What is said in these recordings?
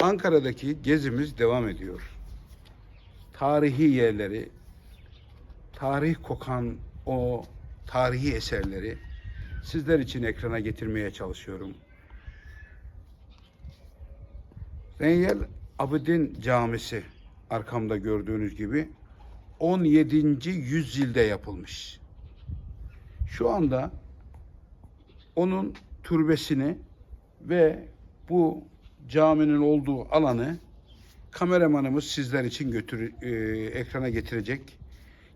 Ankara'daki gezimiz devam ediyor. Tarihi yerleri, tarih kokan o tarihi eserleri sizler için ekrana getirmeye çalışıyorum. Zeynel Abidin Camisi arkamda gördüğünüz gibi 17. yüzyılda yapılmış. Şu anda onun türbesini ve bu caminin olduğu alanı kameramanımız sizler için götür e, ekrana getirecek.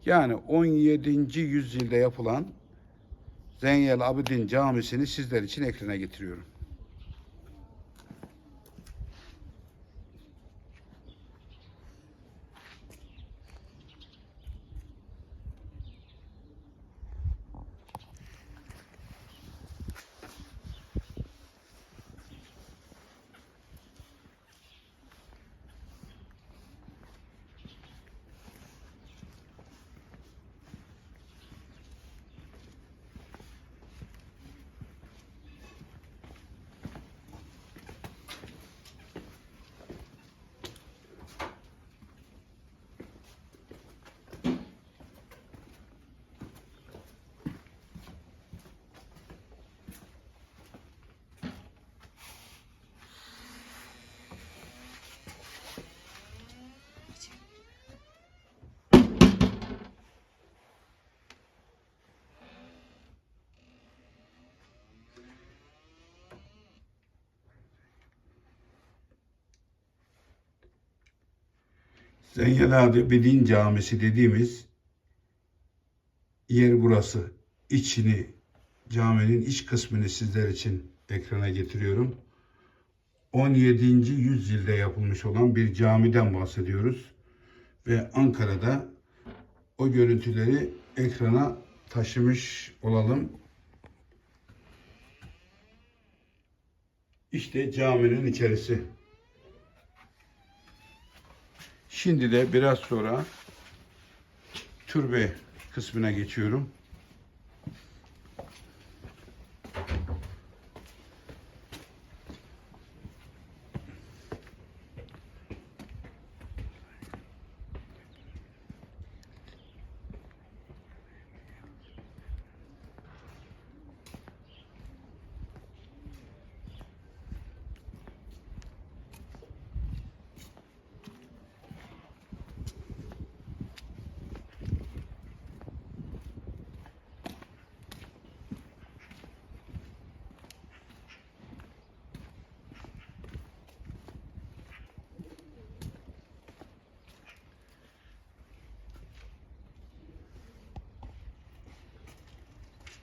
Yani 17. yüzyılda yapılan Zeynel Abidin Camisi'ni sizler için ekrana getiriyorum. Zeynel Abidin Camisi dediğimiz yer burası. İçini, caminin iç kısmını sizler için ekrana getiriyorum. 17. yüzyılda yapılmış olan bir camiden bahsediyoruz. Ve Ankara'da o görüntüleri ekrana taşımış olalım. İşte caminin içerisi. Şimdi de biraz sonra türbe kısmına geçiyorum.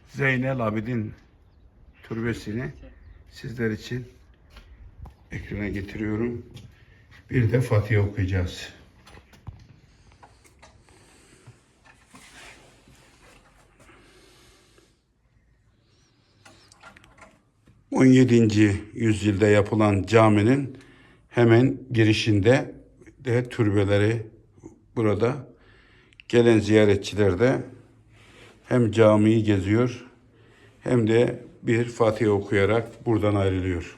Zeynel Abidin türbesini sizler için ekrana getiriyorum. Bir de Fatiha okuyacağız. ...17. yüzyılda yapılan caminin hemen girişinde de türbeleri burada gelen ziyaretçiler de hem camiyi geziyor hem de bir Fatiha okuyarak buradan ayrılıyor.